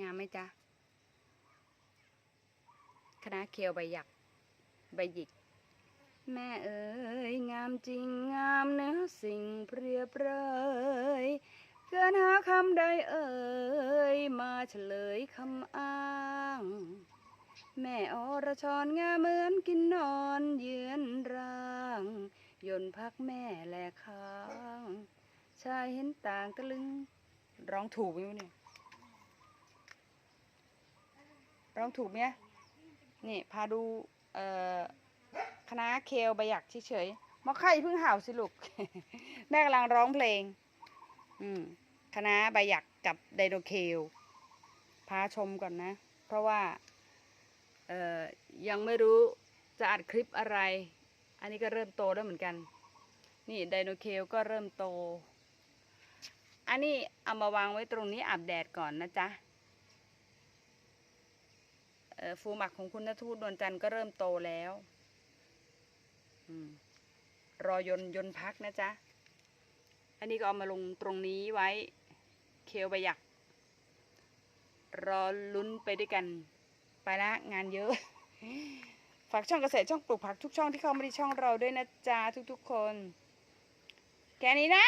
งามไหมจ๊ะคณะเคลใบหยัก ใบหยิก แม่เอ๋ยงามจริงงามเนื้อสิ่งเปรียบเรยเกินหาคำใดเอ่ยมาเฉลยคำอ้าง แม่อรชรงามเหมือนกินนอนเยือนร่างยนพักแม่แลค้างชายเห็นต่างตะลึง ร้องถูกไหมวะเนี่ย ร้องถูกไหมนี่พาดูเอ่อคณะเคลใบหยักเฉยๆมอไข่เพิ่งเห่าสิลูกแม่กำลังร้องเพลง อืมคณะใบหยักกับไดโนเคลพาชมก่อนนะ เพราะว่าเอ่อยังไม่รู้จะอัดคลิปอะไร อันนี้ก็เริ่มโตแล้วเหมือนกัน นี่ไดโนเคลก็เริ่มโต อันนี้เอามาวางไว้ตรงนี้อาบแดดก่อนนะจ๊ะ ฟูหมักของคุณนทูตนวลจันทร์ก็เริ่มโตแล้วอรอยนยนพักนะจ๊ะ อันนี้ก็เอามาลงตรงนี้ไว้ เคลใบหยัก รอลุ้นไปด้วยกัน ไปละงานเยอะ ฝากช่องเกษตรช่องปลูกผักทุกช่องที่เข้ามาที่ช่องเราด้วยนะจ๊ะทุกๆคน แค่นี้นะ